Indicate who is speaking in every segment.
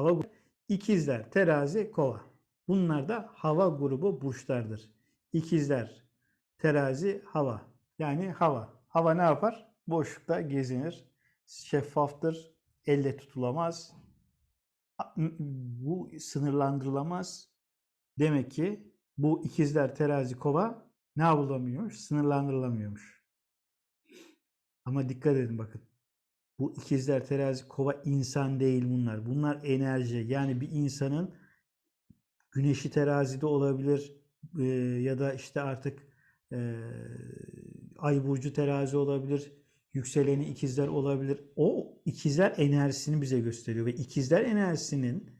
Speaker 1: hava grubu. İkizler, terazi, kova. Bunlar da hava grubu burçlardır. İkizler, terazi, hava. Yani hava. Hava ne yapar? Boşlukta gezinir. Şeffaftır. Elle tutulamaz. Bu sınırlandırılamaz. Demek ki bu ikizler, terazi, kova ne yapılamıyormuş? Sınırlandırılamıyormuş. Ama dikkat edin bakın. Bu ikizler, terazi, kova insan değil bunlar. Bunlar enerji. Yani bir insanın güneşi terazide olabilir e, ya da işte artık e, ay burcu terazi olabilir. Yükseleni ikizler olabilir. O ikizler enerjisini bize gösteriyor ve ikizler enerjisinin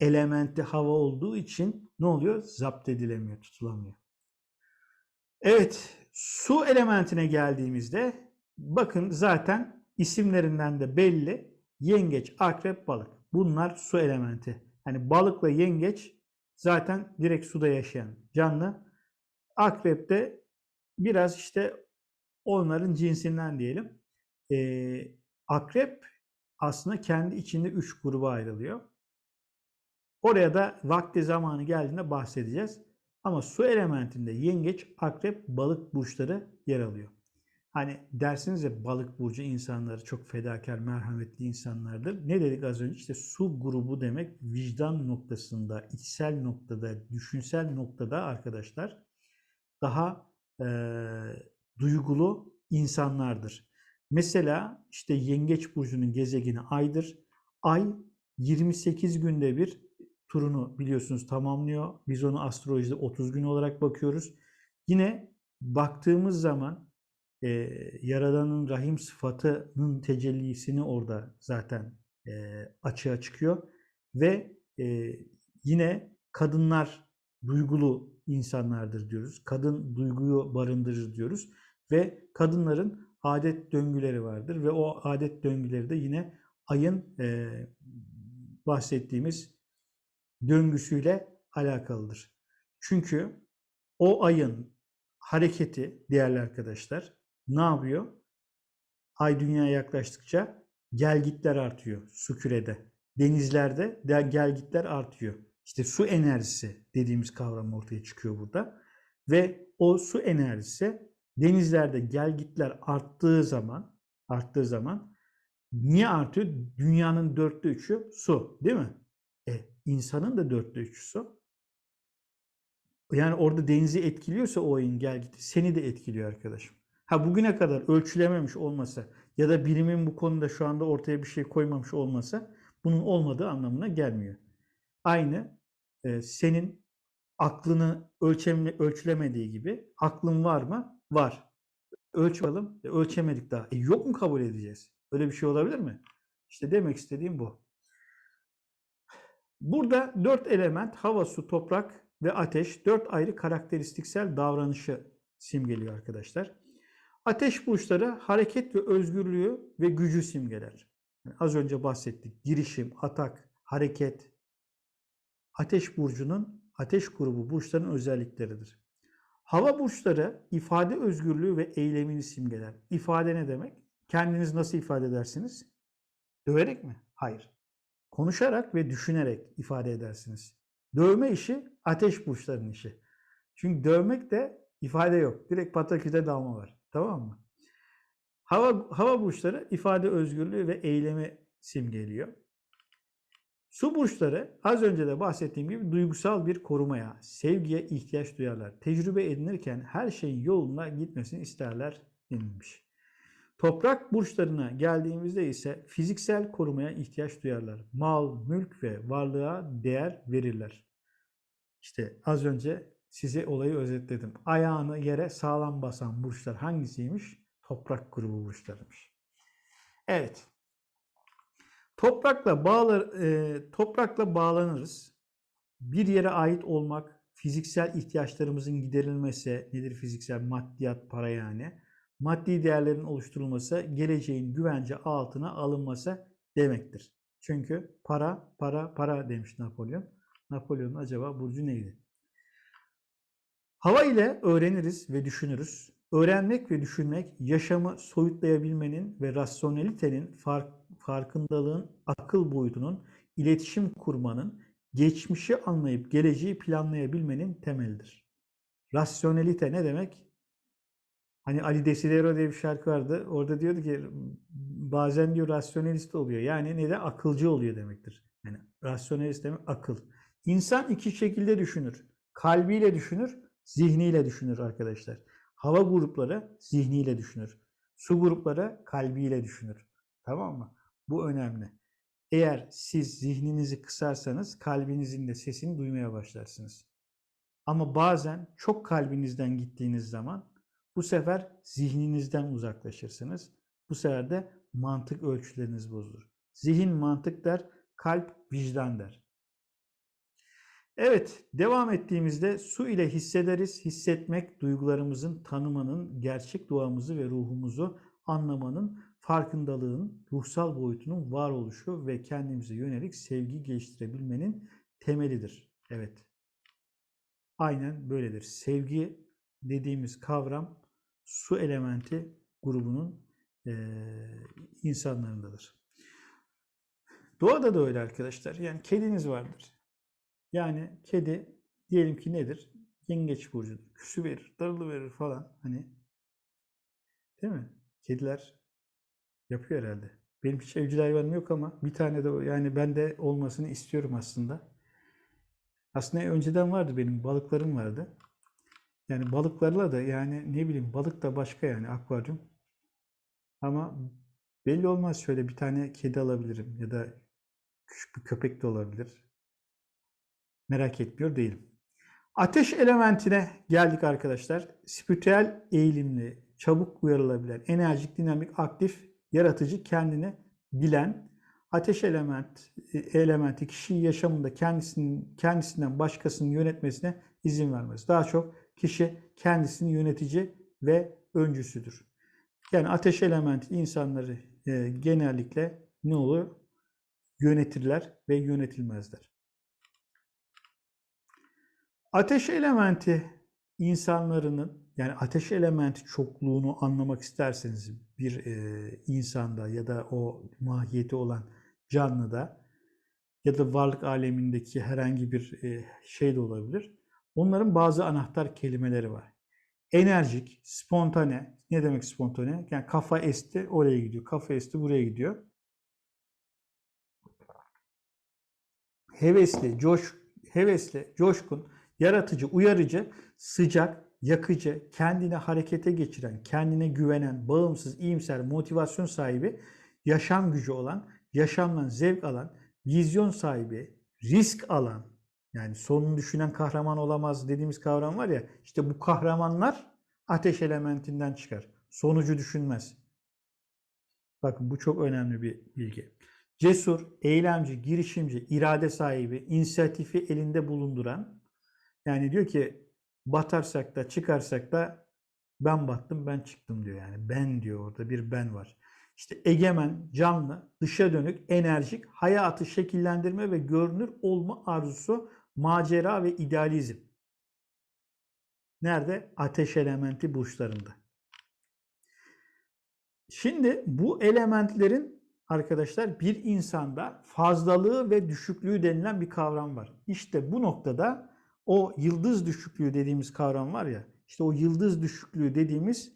Speaker 1: elementi hava olduğu için ne oluyor? Zapt edilemiyor, tutulamıyor. Evet, su elementine geldiğimizde bakın zaten isimlerinden de belli. Yengeç, akrep, balık. Bunlar su elementi. Yani balıkla yengeç zaten direkt suda yaşayan canlı. Akrep de biraz işte onların cinsinden diyelim. Ee, akrep aslında kendi içinde üç gruba ayrılıyor. Oraya da vakti zamanı geldiğinde bahsedeceğiz. Ama su elementinde yengeç, akrep, balık burçları yer alıyor. Hani dersiniz ya balık burcu insanları çok fedakar, merhametli insanlardır. Ne dedik az önce? İşte su grubu demek vicdan noktasında, içsel noktada, düşünsel noktada arkadaşlar daha e, duygulu insanlardır. Mesela işte yengeç burcunun gezegeni aydır. Ay 28 günde bir turunu biliyorsunuz tamamlıyor. Biz onu astrolojide 30 gün olarak bakıyoruz. Yine baktığımız zaman e, Yaradan'ın rahim sıfatının tecellisini orada zaten e, açığa çıkıyor. Ve e, yine kadınlar duygulu insanlardır diyoruz. Kadın duyguyu barındırır diyoruz. Ve kadınların adet döngüleri vardır ve o adet döngüleri de yine ayın e, bahsettiğimiz döngüsüyle alakalıdır. Çünkü o ayın hareketi değerli arkadaşlar ne yapıyor? Ay dünyaya yaklaştıkça gelgitler artıyor su kürede. Denizlerde de gelgitler artıyor. İşte su enerjisi dediğimiz kavram ortaya çıkıyor burada. Ve o su enerjisi denizlerde gelgitler arttığı zaman arttığı zaman niye artıyor? Dünyanın dörtte üçü su değil mi? E, insanın da dörtte üçü su. Yani orada denizi etkiliyorsa o ayın gelgiti seni de etkiliyor arkadaşım. Ha bugüne kadar ölçülememiş olmasa ya da bilimin bu konuda şu anda ortaya bir şey koymamış olmasa bunun olmadığı anlamına gelmiyor. Aynı e, senin aklını ölçemle, ölçülemediği gibi aklın var mı? Var. Ölçelim. E, ölçemedik daha. E, yok mu kabul edeceğiz? Öyle bir şey olabilir mi? İşte demek istediğim bu. Burada dört element hava, su, toprak ve ateş dört ayrı karakteristiksel davranışı simgeliyor arkadaşlar. Ateş burçları hareket ve özgürlüğü ve gücü simgeler. Yani az önce bahsettik. Girişim, atak, hareket. Ateş burcunun, ateş grubu burçların özellikleridir. Hava burçları ifade özgürlüğü ve eylemini simgeler. İfade ne demek? Kendiniz nasıl ifade edersiniz? Döverek mi? Hayır. Konuşarak ve düşünerek ifade edersiniz. Dövme işi ateş burçlarının işi. Çünkü dövmek de ifade yok. Direkt pataküte dalma var. Tamam mı? Hava, hava burçları ifade özgürlüğü ve eylemi simgeliyor. Su burçları az önce de bahsettiğim gibi duygusal bir korumaya, sevgiye ihtiyaç duyarlar. Tecrübe edinirken her şeyin yoluna gitmesini isterler denilmiş. Toprak burçlarına geldiğimizde ise fiziksel korumaya ihtiyaç duyarlar. Mal, mülk ve varlığa değer verirler. İşte az önce size olayı özetledim. Ayağını yere sağlam basan burçlar hangisiymiş? Toprak grubu burçlarıymış. Evet. Toprakla bağlar, e, toprakla bağlanırız. Bir yere ait olmak, fiziksel ihtiyaçlarımızın giderilmesi, nedir fiziksel maddiyat, para yani. Maddi değerlerin oluşturulması, geleceğin güvence altına alınması demektir. Çünkü para, para, para demiş Napolyon. Napolyon'un acaba burcu neydi? Hava ile öğreniriz ve düşünürüz. Öğrenmek ve düşünmek yaşamı soyutlayabilmenin ve rasyonelitenin fark, farkındalığın akıl boyutunun iletişim kurmanın, geçmişi anlayıp geleceği planlayabilmenin temelidir. Rasyonelite ne demek? Hani Ali Desidero diye bir şarkı vardı. Orada diyordu ki bazen diyor rasyonelist oluyor. Yani ne de akılcı oluyor demektir. Yani rasyonelist demek akıl. İnsan iki şekilde düşünür. Kalbiyle düşünür, zihniyle düşünür arkadaşlar. Hava grupları zihniyle düşünür. Su grupları kalbiyle düşünür. Tamam mı? Bu önemli. Eğer siz zihninizi kısarsanız kalbinizin de sesini duymaya başlarsınız. Ama bazen çok kalbinizden gittiğiniz zaman bu sefer zihninizden uzaklaşırsınız. Bu sefer de mantık ölçüleriniz bozulur. Zihin mantık der, kalp vicdan der. Evet, devam ettiğimizde su ile hissederiz. Hissetmek duygularımızın tanımanın, gerçek doğamızı ve ruhumuzu anlamanın, farkındalığın, ruhsal boyutunun varoluşu ve kendimize yönelik sevgi geliştirebilmenin temelidir. Evet. Aynen böyledir. Sevgi dediğimiz kavram su elementi grubunun eee, insanlarındadır. Doğada da öyle arkadaşlar. Yani kediniz vardır. Yani kedi diyelim ki nedir? Yengeç burcudur. Küsü verir, darılı verir falan. Hani değil mi? Kediler yapıyor herhalde. Benim hiç evcil hayvanım yok ama bir tane de yani ben de olmasını istiyorum aslında. Aslında önceden vardı benim balıklarım vardı. Yani balıklarla da yani ne bileyim balık da başka yani akvaryum. Ama belli olmaz şöyle bir tane kedi alabilirim ya da küçük bir köpek de olabilir. Merak etmiyor değilim. Ateş elementine geldik arkadaşlar. Spiritüel eğilimli, çabuk uyarılabilen, enerjik, dinamik, aktif, yaratıcı, kendini bilen, ateş element e, elementi kişinin yaşamında kendisinin kendisinden başkasının yönetmesine izin vermez. Daha çok kişi kendisini yönetici ve öncüsüdür. Yani ateş elementi insanları e, genellikle ne olur? Yönetirler ve yönetilmezler. Ateş elementi insanlarının yani ateş elementi çokluğunu anlamak isterseniz bir e, insanda ya da o mahiyeti olan canlıda ya da varlık alemindeki herhangi bir e, şey de olabilir. Onların bazı anahtar kelimeleri var. Enerjik, spontane. Ne demek spontane? Yani kafa esti oraya gidiyor. Kafa esti buraya gidiyor. Hevesli, coş, hevesli, coşkun, yaratıcı, uyarıcı, sıcak, yakıcı, kendine harekete geçiren, kendine güvenen, bağımsız, iyimser, motivasyon sahibi, yaşam gücü olan, yaşamdan zevk alan, vizyon sahibi, risk alan, yani sonunu düşünen kahraman olamaz dediğimiz kavram var ya, işte bu kahramanlar ateş elementinden çıkar. Sonucu düşünmez. Bakın bu çok önemli bir bilgi. Cesur, eylemci, girişimci, irade sahibi, inisiyatifi elinde bulunduran, yani diyor ki batarsak da çıkarsak da ben battım ben çıktım diyor yani. Ben diyor orada bir ben var. İşte egemen, canlı, dışa dönük, enerjik, hayatı şekillendirme ve görünür olma arzusu, macera ve idealizm. Nerede? Ateş elementi burçlarında. Şimdi bu elementlerin arkadaşlar bir insanda fazlalığı ve düşüklüğü denilen bir kavram var. İşte bu noktada o yıldız düşüklüğü dediğimiz kavram var ya, işte o yıldız düşüklüğü dediğimiz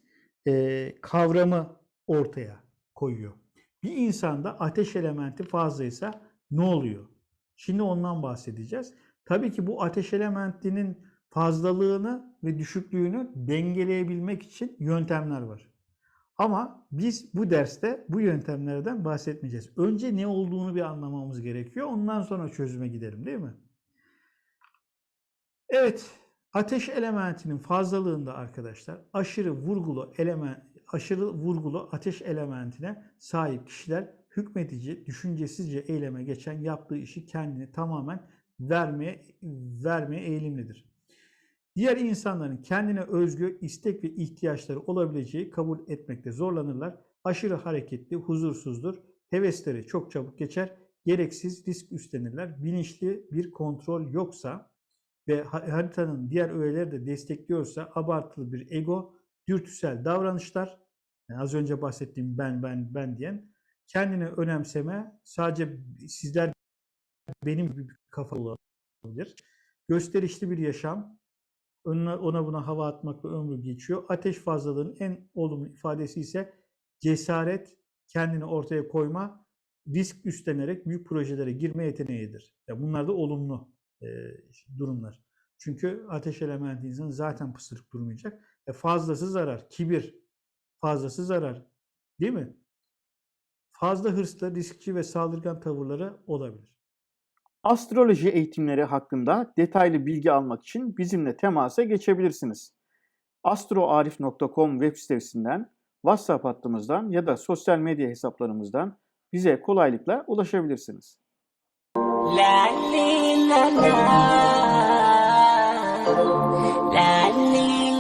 Speaker 1: e, kavramı ortaya koyuyor. Bir insanda ateş elementi fazlaysa ne oluyor? Şimdi ondan bahsedeceğiz. Tabii ki bu ateş elementinin fazlalığını ve düşüklüğünü dengeleyebilmek için yöntemler var. Ama biz bu derste bu yöntemlerden bahsetmeyeceğiz. Önce ne olduğunu bir anlamamız gerekiyor. Ondan sonra çözüme gidelim değil mi? Evet, ateş elementinin fazlalığında arkadaşlar aşırı vurgulu element aşırı vurgulu ateş elementine sahip kişiler hükmetici, düşüncesizce eyleme geçen yaptığı işi kendini tamamen vermeye vermeye eğilimlidir. Diğer insanların kendine özgü istek ve ihtiyaçları olabileceği kabul etmekte zorlanırlar. Aşırı hareketli, huzursuzdur. Hevesleri çok çabuk geçer. Gereksiz risk üstlenirler. Bilinçli bir kontrol yoksa ve haritanın diğer öğeleri de destekliyorsa abartılı bir ego, dürtüsel davranışlar, yani az önce bahsettiğim ben ben ben diyen kendini önemseme, sadece sizler benim gibi bir kafa olabilir. Gösterişli bir yaşam, önüne, ona buna hava atmakla ömrü geçiyor. Ateş fazlalığının en olumlu ifadesi ise cesaret, kendini ortaya koyma, risk üstlenerek büyük projelere girme yeteneğidir. Ya bunlar da olumlu e, durumlar. Çünkü ateş elementi zaten pısırık durmayacak. E fazlası zarar, kibir, fazlası zarar. Değil mi? Fazla hırsla riskçi ve saldırgan tavırları olabilir.
Speaker 2: Astroloji eğitimleri hakkında detaylı bilgi almak için bizimle temasa geçebilirsiniz. astroarif.com web sitesinden, WhatsApp hattımızdan ya da sosyal medya hesaplarımızdan bize kolaylıkla ulaşabilirsiniz.
Speaker 3: La li la la la